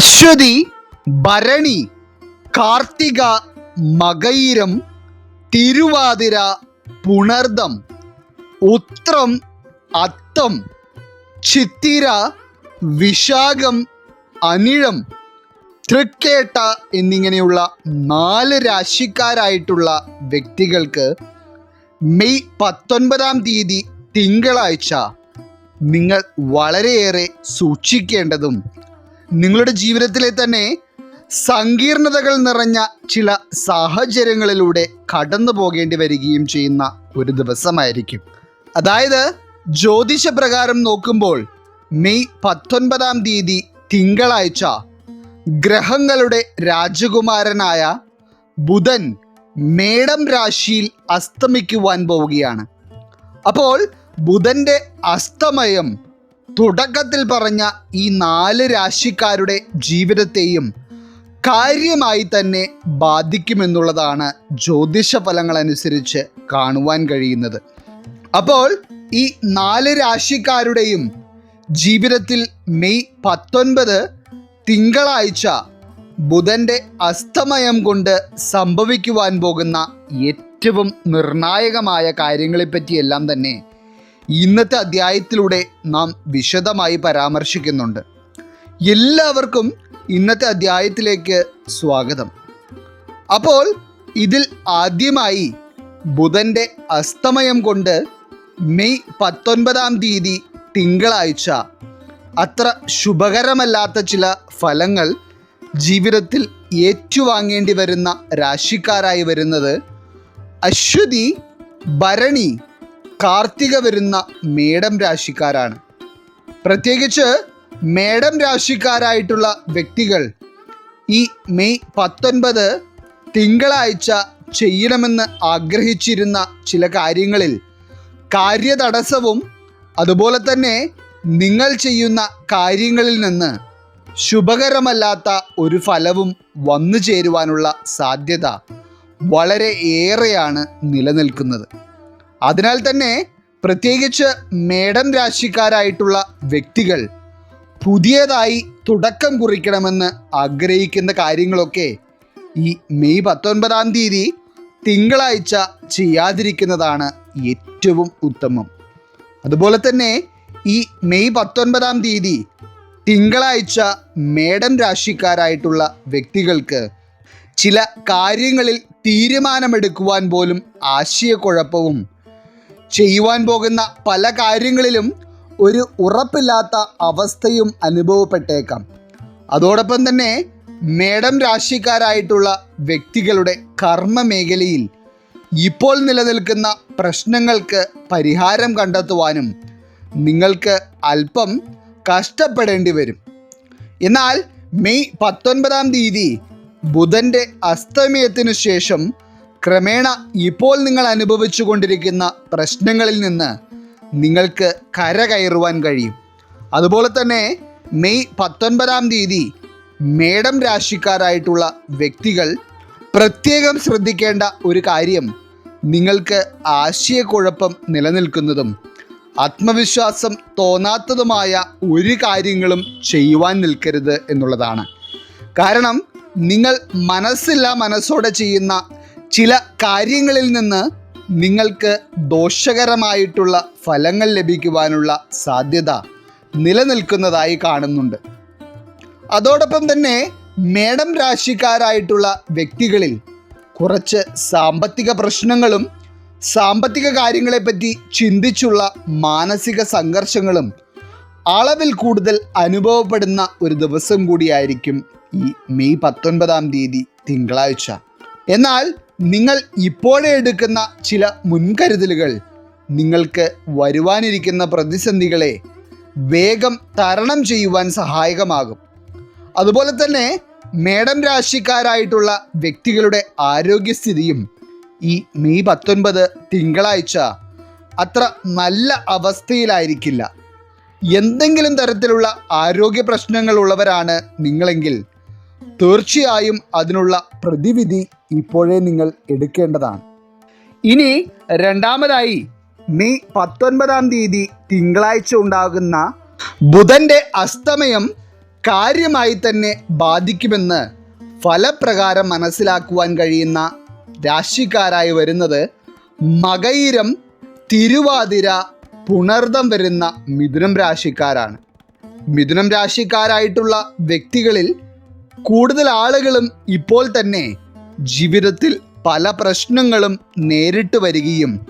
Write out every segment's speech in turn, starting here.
അശ്വതി ഭരണി കാർത്തിക മകയിരം തിരുവാതിര പുണർദം ഉത്രം അത്തം ചിത്തിര വിശാഖം അനിഴം തൃക്കേട്ട എന്നിങ്ങനെയുള്ള നാല് രാശിക്കാരായിട്ടുള്ള വ്യക്തികൾക്ക് മെയ് പത്തൊൻപതാം തീയതി തിങ്കളാഴ്ച നിങ്ങൾ വളരെയേറെ സൂക്ഷിക്കേണ്ടതും നിങ്ങളുടെ ജീവിതത്തിലെ തന്നെ സങ്കീർണതകൾ നിറഞ്ഞ ചില സാഹചര്യങ്ങളിലൂടെ കടന്നു പോകേണ്ടി വരികയും ചെയ്യുന്ന ഒരു ദിവസമായിരിക്കും. അതായത് ജ്യോതിഷപ്രകാരം നോക്കുമ്പോൾ മെയ് പത്തൊൻപതാം തീയതി തിങ്കളാഴ്ച ഗ്രഹങ്ങളുടെ രാജകുമാരനായ ബുധൻ മേടം രാശിയിൽ അസ്തമിക്കുവാൻ പോവുകയാണ്. അപ്പോൾ ബുധന്റെ അസ്തമയം തുടക്കത്തിൽ പറഞ്ഞ ഈ നാല് രാശിക്കാരുടെ ജീവിതത്തെയും കാര്യമായി തന്നെ ബാധിക്കുമെന്നുള്ളതാണ് ജ്യോതിഷ ഫലങ്ങൾ അനുസരിച്ച് കാണുവാൻ കഴിയുന്നത്. അപ്പോൾ ഈ നാല് രാശിക്കാരുടെയും ജീവിതത്തിൽ മെയ് പത്തൊൻപത് തിങ്കളാഴ്ച ബുധന്റെ അസ്തമയം കൊണ്ട് സംഭവിക്കുവാൻ പോകുന്ന ഏറ്റവും നിർണായകമായ കാര്യങ്ങളെപ്പറ്റിയെല്ലാം തന്നെ ഇന്നത്തെ അധ്യായത്തിലൂടെ നാം വിശദമായി പരാമർശിക്കുന്നുണ്ട്. എല്ലാവർക്കും ഇന്നത്തെ അധ്യായത്തിലേക്ക് സ്വാഗതം. അപ്പോൾ ഇതിൽ ആദ്യമായി ബുധന്റെ അസ്തമയം കൊണ്ട് മെയ് പത്തൊൻപതാം തീയതി തിങ്കളാഴ്ച അത്ര ശുഭകരമല്ലാത്ത ചില ഫലങ്ങൾ ജീവിതത്തിൽ ഏറ്റുവാങ്ങേണ്ടി വരുന്ന രാശിക്കാരായി വരുന്നത് അശ്വതി ഭരണി കാർത്തിക വരുന്ന മേടം രാശിക്കാരാണ്. പ്രത്യേകിച്ച് മേടം രാശിക്കാരായിട്ടുള്ള വ്യക്തികൾ ഈ മെയ് പത്തൊൻപത് തിങ്കളാഴ്ച ചെയ്യണമെന്ന് ആഗ്രഹിച്ചിരുന്ന ചില കാര്യങ്ങളിൽ കാര്യതടസ്സവും അതുപോലെ തന്നെ നിങ്ങൾ ചെയ്യുന്ന കാര്യങ്ങളിൽ നിന്ന് ശുഭകരമല്ലാത്ത ഒരു ഫലവും വന്നു ചേരുവാനുള്ള സാധ്യത വളരെ ഏറെയാണ് നിലനിൽക്കുന്നത്. അതിനാൽ തന്നെ പ്രത്യേകിച്ച് മേടം രാശിക്കാരായിട്ടുള്ള വ്യക്തികൾ പുതിയതായി തുടക്കം കുറിക്കണമെന്ന് ആഗ്രഹിക്കുന്ന കാര്യങ്ങളൊക്കെ ഈ മെയ് പത്തൊൻപതാം തീയതി തിങ്കളാഴ്ച ചെയ്യാതിരിക്കുന്നതാണ് ഏറ്റവും ഉത്തമം. അതുപോലെ തന്നെ ഈ മെയ് പത്തൊൻപതാം തീയതി തിങ്കളാഴ്ച മേടം രാശിക്കാരായിട്ടുള്ള വ്യക്തികൾക്ക് ചില കാര്യങ്ങളിൽ തീരുമാനമെടുക്കുവാൻ പോലും ആശയക്കുഴപ്പവും ചെയ്യുവാൻ പോകുന്ന പല കാര്യങ്ങളിലും ഒരു ഉറപ്പില്ലാത്ത അവസ്ഥയും അനുഭവപ്പെട്ടേക്കാം. അതോടൊപ്പം തന്നെ മേടം രാശിക്കാരായിട്ടുള്ള വ്യക്തികളുടെ കർമ്മ മേഖലയിൽ ഇപ്പോൾ നിലനിൽക്കുന്ന പ്രശ്നങ്ങൾക്ക് പരിഹാരം കണ്ടെത്തുവാനും നിങ്ങൾക്ക് അല്പം കഷ്ടപ്പെടേണ്ടി വരും. എന്നാൽ മെയ് പത്തൊൻപതാം തീയതി ബുധന്റെ അസ്തമയത്തിനു ശേഷം ക്രമേണ ഇപ്പോൾ നിങ്ങൾ അനുഭവിച്ചു കൊണ്ടിരിക്കുന്ന പ്രശ്നങ്ങളിൽ നിന്ന് നിങ്ങൾക്ക് കരകയറുവാൻ കഴിയും. അതുപോലെ തന്നെ മെയ് പത്തൊൻപതാം തീയതി മേടം രാശിക്കാരായിട്ടുള്ള വ്യക്തികൾ പ്രത്യേകം ശ്രദ്ധിക്കേണ്ട ഒരു കാര്യം നിങ്ങൾക്ക് ആശയക്കുഴപ്പം നിലനിൽക്കുന്നതും ആത്മവിശ്വാസം തോന്നാത്തതുമായ ഒരു കാര്യങ്ങളും ചെയ്യുവാൻ നിൽക്കരുത് എന്നുള്ളതാണ്. കാരണം നിങ്ങൾ മനസ്സില്ല മനസ്സോടെ ചെയ്യുന്ന ചില കാര്യങ്ങളിൽ നിന്ന് നിങ്ങൾക്ക് ദോഷകരമായിട്ടുള്ള ഫലങ്ങൾ ലഭിക്കുവാനുള്ള സാധ്യത നിലനിൽക്കുന്നതായി കാണുന്നുണ്ട്. അതോടൊപ്പം തന്നെ മേടം രാശിക്കാരായിട്ടുള്ള വ്യക്തികളിൽ കുറച്ച് സാമ്പത്തിക പ്രശ്നങ്ങളും സാമ്പത്തിക കാര്യങ്ങളെപ്പറ്റി ചിന്തിച്ചുള്ള മാനസിക സംഘർഷങ്ങളും അളവിൽ കൂടുതൽ അനുഭവപ്പെടുന്ന ഒരു ദിവസം കൂടിയായിരിക്കും ഈ മെയ് പത്തൊൻപതാം തീയതി തിങ്കളാഴ്ച. എന്നാൽ നിങ്ങൾ ഇപ്പോഴേ എടുക്കുന്ന ചില മുൻകരുതലുകൾ നിങ്ങൾക്ക് വരുവാനിരിക്കുന്ന പ്രതിസന്ധികളെ വേഗം തരണം ചെയ്യുവാൻ സഹായകമാകും. അതുപോലെ തന്നെ മേടം രാശിക്കാരായിട്ടുള്ള വ്യക്തികളുടെ ആരോഗ്യസ്ഥിതിയും ഈ മെയ് പത്തൊൻപത് തിങ്കളാഴ്ച അത്ര നല്ല അവസ്ഥയിലായിരിക്കില്ല. എന്തെങ്കിലും തരത്തിലുള്ള ആരോഗ്യ പ്രശ്നങ്ങൾ ഉള്ളവരാണ് നിങ്ങളെങ്കിൽ തീർച്ചയായും അതിനുള്ള പ്രതിവിധി ഇപ്പോഴേ നിങ്ങൾ എടുക്കേണ്ടതാണ്. ഇനി രണ്ടാമതായി മെയ് പത്തൊൻപതാം തീയതി തിങ്കളാഴ്ച ഉണ്ടാകുന്ന ബുധന്റെ അസ്തമയം കാര്യമായി തന്നെ ബാധിക്കുമെന്ന് ഫലപ്രകാരം മനസ്സിലാക്കുവാൻ കഴിയുന്ന രാശിക്കാരായി വരുന്നത് മകയിരം തിരുവാതിര പുണർദം വരുന്ന മിഥുനം രാശിക്കാരാണ്. മിഥുനം രാശിക്കാരായിട്ടുള്ള വ്യക്തികളിൽ കൂടുതൽ ആളുകളും ഇപ്പോൾ തന്നെ ജീവിതത്തിൽ പല പ്രശ്നങ്ങളും നേരിട്ട് വരികയും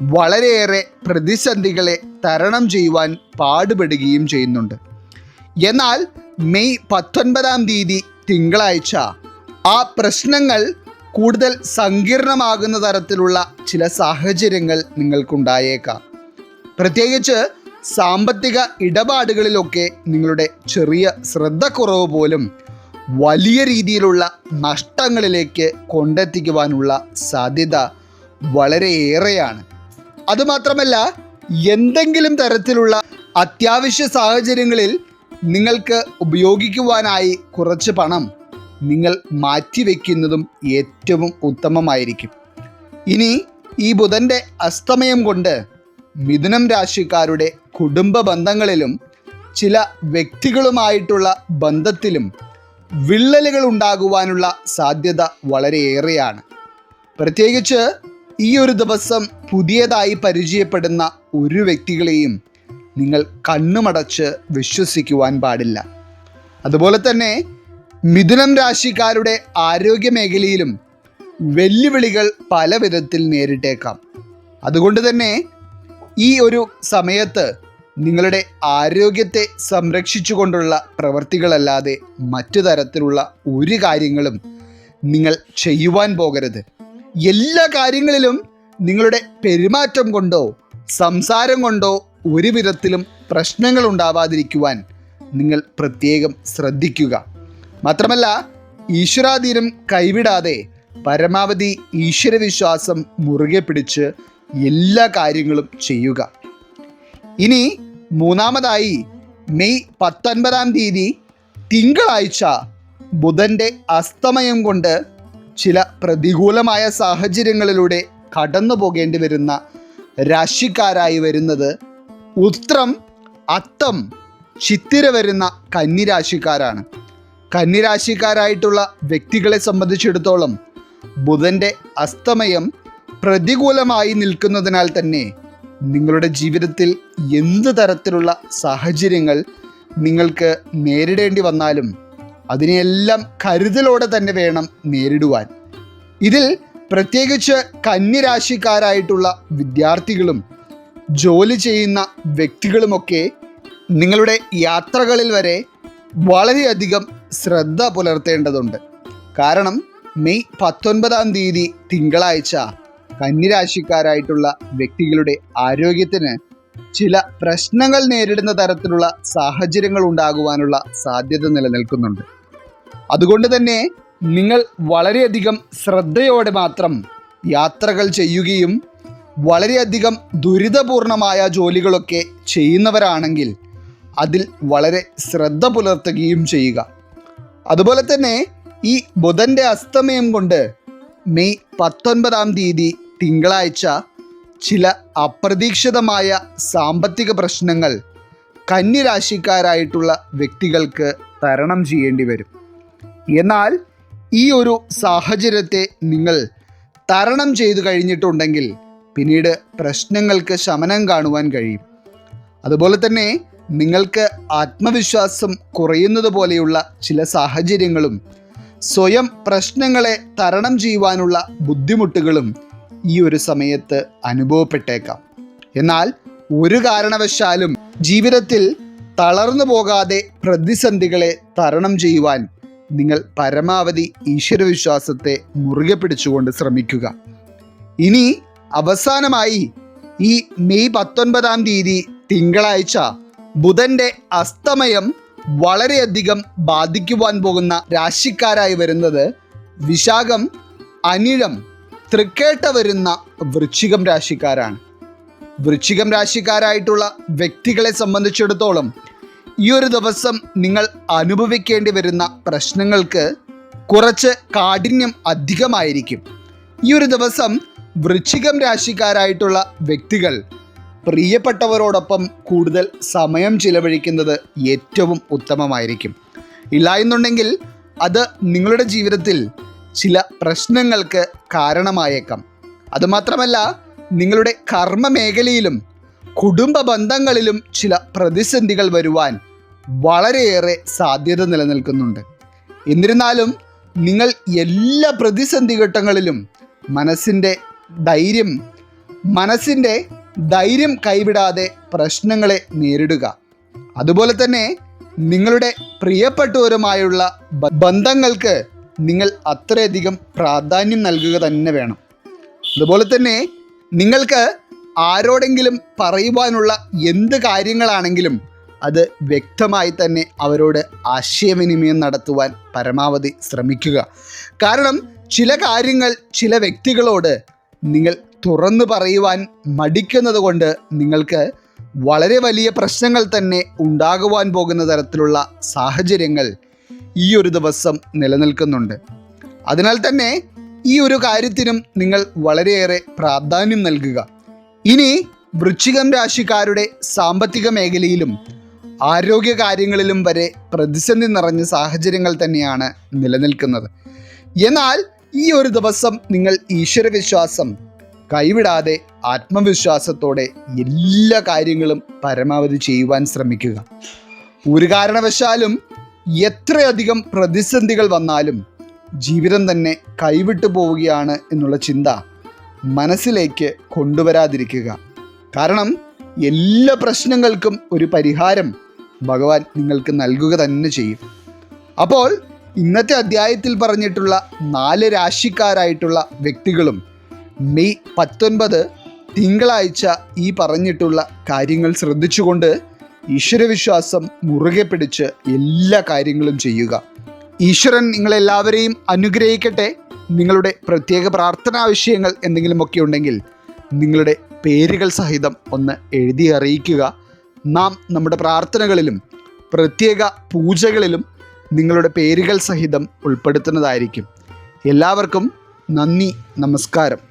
വളരെയേറെ പ്രതിസന്ധികളെ തരണം ചെയ്യുവാൻ പാടുപെടുകയും ചെയ്യുന്നുണ്ട്. എന്നാൽ മെയ് പത്തൊൻപതാം തീയതി തിങ്കളാഴ്ച ആ പ്രശ്നങ്ങൾ കൂടുതൽ സങ്കീർണമാകുന്ന തരത്തിലുള്ള ചില സാഹചര്യങ്ങൾ നിങ്ങൾക്കുണ്ടായേക്കാം. പ്രത്യേകിച്ച് സാമ്പത്തിക ഇടപാടുകളിലൊക്കെ നിങ്ങളുടെ ചെറിയ ശ്രദ്ധക്കുറവ് പോലും വലിയ രീതിയിലുള്ള നഷ്ടങ്ങളിലേക്ക് കൊണ്ടെത്തിക്കുവാനുള്ള സാധ്യത വളരെയേറെയാണ്. അതുമാത്രമല്ല എന്തെങ്കിലും തരത്തിലുള്ള അത്യാവശ്യ സാഹചര്യങ്ങളിൽ നിങ്ങൾക്ക് ഉപയോഗിക്കുവാനായി കുറച്ച് പണം നിങ്ങൾ മാറ്റിവെക്കുന്നതും ഏറ്റവും ഉത്തമമായിരിക്കും. ഇനി ഈ ബുധന്റെ അസ്തമയം കൊണ്ട് മിഥുനം രാശിക്കാരുടെ കുടുംബ ബന്ധങ്ങളിലും ചില വ്യക്തികളുമായിട്ടുള്ള ബന്ധത്തിലും വിള്ളലുകൾ ഉണ്ടാകുവാനുള്ള സാധ്യത വളരെയേറെയാണ്. പ്രത്യേകിച്ച് ഈ ഒരു ദിവസം പുതിയതായി പരിചയപ്പെടുന്ന ഒരു വ്യക്തികളെയും നിങ്ങൾ കണ്ണുമടച്ച് വിശ്വസിക്കുവാൻ പാടില്ല. അതുപോലെ തന്നെ മിഥുനം രാശിക്കാരുടെ ആരോഗ്യ മേഖലയിലും വെല്ലുവിളികൾ പല വിധത്തിൽ നേരിട്ടേക്കാം. അതുകൊണ്ട് തന്നെ ഈ ഒരു സമയത്ത് നിങ്ങളുടെ ആരോഗ്യത്തെ സംരക്ഷിച്ചുകൊണ്ടുള്ള പ്രവർത്തികളല്ലാതെ മറ്റു തരത്തിലുള്ള ഒരു കാര്യങ്ങളും നിങ്ങൾ ചെയ്യുവാൻ പോകരുത്. എല്ലാ കാര്യങ്ങളിലും നിങ്ങളുടെ പെരുമാറ്റം കൊണ്ടോ സംസാരം കൊണ്ടോ ഒരു വിധത്തിലും പ്രശ്നങ്ങൾ ഉണ്ടാവാതിരിക്കുവാൻ നിങ്ങൾ പ്രത്യേകം ശ്രദ്ധിക്കുക. മാത്രമല്ല ഈശ്വരാധീനം കൈവിടാതെ പരമാവധി ഈശ്വരവിശ്വാസം മുറുകെ പിടിച്ച് എല്ലാ കാര്യങ്ങളും ചെയ്യുക. ഇനി മൂന്നാമതായി മെയ് പത്തൊൻപതാം തീയതി തിങ്കളാഴ്ച ബുധന്റെ അസ്തമയം കൊണ്ട് ചില പ്രതികൂലമായ സാഹചര്യങ്ങളിലൂടെ കടന്നു പോകേണ്ടി വരുന്ന രാശിക്കാരായി വരുന്നത് ഉത്രം അത്തം ചിത്തിര വരുന്ന കന്നിരാശിക്കാരാണ്. കന്നിരാശിക്കാരായിട്ടുള്ള വ്യക്തികളെ സംബന്ധിച്ചിടത്തോളം ബുധന്റെ അസ്തമയം പ്രതികൂലമായി നിൽക്കുന്നതിനാൽ തന്നെ നിങ്ങളുടെ ജീവിതത്തിൽ എന്ത് തരത്തിലുള്ള സാഹചര്യങ്ങൾ നിങ്ങൾക്ക് നേരിടേണ്ടി വന്നാലും അതിനെയെല്ലാം കരുതലോടെ തന്നെ വേണം നേരിടുവാൻ. ഇതിൽ പ്രത്യേകിച്ച് കന്യരാശിക്കാരായിട്ടുള്ള വിദ്യാർത്ഥികളും ജോലി ചെയ്യുന്ന വ്യക്തികളുമൊക്കെ നിങ്ങളുടെ യാത്രകളിൽ വരെ വളരെയധികം ശ്രദ്ധ പുലർത്തേണ്ടതുണ്ട്. കാരണം മെയ് പത്തൊൻപതാം തീയതി തിങ്കളാഴ്ച. കന്നിരാശിക്കാരായിട്ടുള്ള വ്യക്തികളുടെ ആരോഗ്യത്തിന് ചില പ്രശ്നങ്ങൾ നേരിടുന്ന തരത്തിലുള്ള സാഹചര്യങ്ങൾ ഉണ്ടാകുവാനുള്ള സാധ്യത നിലനിൽക്കുന്നുണ്ട്. അതുകൊണ്ട് തന്നെ നിങ്ങൾ വളരെയധികം ശ്രദ്ധയോടെ മാത്രം യാത്രകൾ ചെയ്യുകയും വളരെയധികം ദുരിതപൂർണമായ ജോലികളൊക്കെ ചെയ്യുന്നവരാണെങ്കിൽ അതിൽ വളരെ ശ്രദ്ധ പുലർത്തുകയും ചെയ്യുക. അതുപോലെ തന്നെ ഈ ബുധന്റെ അസ്തമയം കൊണ്ട് മെയ് പത്തൊൻപതാം തീയതി തിങ്കളാഴ്ച ചില അപ്രതീക്ഷിതമായ സാമ്പത്തിക പ്രശ്നങ്ങൾ കന്യരാശിക്കാരായിട്ടുള്ള വ്യക്തികൾക്ക് തരണം ചെയ്യേണ്ടി വരും. എന്നാൽ ഈ ഒരു സാഹചര്യത്തെ നിങ്ങൾ തരണം ചെയ്തു കഴിഞ്ഞിട്ടുണ്ടെങ്കിൽ പിന്നീട് പ്രശ്നങ്ങൾക്ക് ശമനം കാണുവാൻ കഴിയും. അതുപോലെ തന്നെ നിങ്ങൾക്ക് ആത്മവിശ്വാസം കുറയുന്നത് പോലെയുള്ള ചില സാഹചര്യങ്ങളും സ്വയം പ്രശ്നങ്ങളെ തരണം ചെയ്യുവാനുള്ള ബുദ്ധിമുട്ടുകളും ഈ ഒരു സമയത്ത് അനുഭവപ്പെട്ടേക്കാം. എന്നാൽ ഒരു കാരണവശാലും ജീവിതത്തിൽ തളർന്നു പോകാതെ പ്രതിസന്ധികളെ തരണം ചെയ്യുവാൻ നിങ്ങൾ പരമാവധി ഈശ്വരവിശ്വാസത്തെ മുറുകെ പിടിച്ചുകൊണ്ട് ശ്രമിക്കുക. ഇനി അവസാനമായി ഈ മെയ് പത്തൊൻപതാം തീയതി തിങ്കളാഴ്ച ബുധന്റെ അസ്തമയം വളരെയധികം ബാധിക്കുവാൻ പോകുന്ന രാശിക്കാരായി വരുന്നത് വിശാഖം അനിഴം തൃക്കേട്ട വരുന്ന വൃശ്ചികം രാശിക്കാരാണ്. വൃശ്ചികം രാശിക്കാരായിട്ടുള്ള വ്യക്തികളെ സംബന്ധിച്ചിടത്തോളം ഈ ഒരു ദിവസം നിങ്ങൾ അനുഭവിക്കേണ്ടി വരുന്ന പ്രശ്നങ്ങൾക്ക് കുറച്ച് കാഠിന്യം അധികമായിരിക്കും. ഈ ഒരു ദിവസം വൃശ്ചികം രാശിക്കാരായിട്ടുള്ള വ്യക്തികൾ പ്രിയപ്പെട്ടവരോടൊപ്പം കൂടുതൽ സമയം ചിലവഴിക്കുന്നത് ഏറ്റവും ഉത്തമമായിരിക്കും. ഇല്ല എന്നുണ്ടെങ്കിൽ അത് നിങ്ങളുടെ ജീവിതത്തിൽ ചില പ്രശ്നങ്ങൾക്ക് കാരണമായേക്കാം. അതുമാത്രമല്ല നിങ്ങളുടെ കർമ്മ മേഖലയിലും കുടുംബ ബന്ധങ്ങളിലും ചില പ്രതിസന്ധികൾ വരുവാൻ വളരെയേറെ സാധ്യത നിലനിൽക്കുന്നുണ്ട്. എന്നിരുന്നാലും നിങ്ങൾ എല്ലാ പ്രതിസന്ധി ഘട്ടങ്ങളിലും മനസ്സിന്റെ ധൈര്യം മനസ്സിന്റെ ധൈര്യം കൈവിടാതെ പ്രശ്നങ്ങളെ നേരിടുക. അതുപോലെ തന്നെ നിങ്ങളുടെ പ്രിയപ്പെട്ടവരുമായുള്ള ബന്ധങ്ങൾക്ക് നിങ്ങൾ അത്രയധികം പ്രാധാന്യം നൽകുക തന്നെ വേണം. അതുപോലെ തന്നെ നിങ്ങൾക്ക് ആരോടെങ്കിലും പറയുവാനുള്ള എന്ത് കാര്യങ്ങളാണെങ്കിലും അത് വ്യക്തമായി തന്നെ അവരോട് ആശയവിനിമയം നടത്തുവാൻ പരമാവധി ശ്രമിക്കുക. കാരണം ചില കാര്യങ്ങൾ ചില വ്യക്തികളോട് നിങ്ങൾ തുറന്നു പറയുവാൻ മടിക്കുന്നത് കൊണ്ട് നിങ്ങൾക്ക് വളരെ വലിയ പ്രശ്നങ്ങൾ തന്നെ ഉണ്ടാകുവാൻ പോകുന്ന തരത്തിലുള്ള സാഹചര്യങ്ങൾ ഈ ഒരു ദിവസം നിലനിൽക്കുന്നുണ്ട്. അതിനാൽ തന്നെ ഈ ഒരു കാര്യത്തിനും നിങ്ങൾ വളരെയേറെ പ്രാധാന്യം നൽകുക. ഇനി വൃശ്ചികം രാശിക്കാരുടെ സാമ്പത്തിക മേഖലയിലും ആരോഗ്യ കാര്യങ്ങളിലും വരെ പ്രതിസന്ധി നിറഞ്ഞ സാഹചര്യങ്ങൾ തന്നെയാണ് നിലനിൽക്കുന്നത്. എന്നാൽ ഈ ഒരു ദിവസം നിങ്ങൾ ഈശ്വരവിശ്വാസം കൈവിടാതെ ആത്മവിശ്വാസത്തോടെ എല്ലാ കാര്യങ്ങളും പരമാവധി ചെയ്യുവാൻ ശ്രമിക്കുക. ഒരു കാരണവശാലും എത്രയധികം പ്രതിസന്ധികൾ വന്നാലും ജീവിതം തന്നെ കൈവിട്ടു പോവുകയാണ് എന്നുള്ള ചിന്ത മനസ്സിലേക്ക് കൊണ്ടുവരാതിരിക്കുക. കാരണം എല്ലാ പ്രശ്നങ്ങൾക്കും ഒരു പരിഹാരം ഭഗവാൻ നിങ്ങൾക്ക് നൽകുക തന്നെ ചെയ്യും. അപ്പോൾ ഇന്നത്തെ അധ്യായത്തിൽ പറഞ്ഞിട്ടുള്ള നാല് രാശിക്കാരായിട്ടുള്ള വ്യക്തികളും മെയ് പത്തൊൻപത് തിങ്കളാഴ്ച ഈ പറഞ്ഞിട്ടുള്ള കാര്യങ്ങൾ ശ്രദ്ധിച്ചുകൊണ്ട് ഈശ്വരവിശ്വാസം മുറുകെ പിടിച്ച് എല്ലാ കാര്യങ്ങളും ചെയ്യുക. ഈശ്വരൻ നിങ്ങളെല്ലാവരെയും അനുഗ്രഹിക്കട്ടെ. നിങ്ങളുടെ പ്രത്യേക പ്രാർത്ഥനാ വിഷയങ്ങൾ എന്തെങ്കിലുമൊക്കെ ഉണ്ടെങ്കിൽ നിങ്ങളുടെ പേരുകൾ സഹിതം ഒന്ന് എഴുതി അറിയിക്കുക. നാം നമ്മുടെ പ്രാർത്ഥനകളിലും പ്രത്യേക പൂജകളിലും നിങ്ങളുടെ പേരുകൾ സഹിതം ഉൾപ്പെടുത്തുന്നതായിരിക്കും. എല്ലാവർക്കും നന്ദി നമസ്കാരം.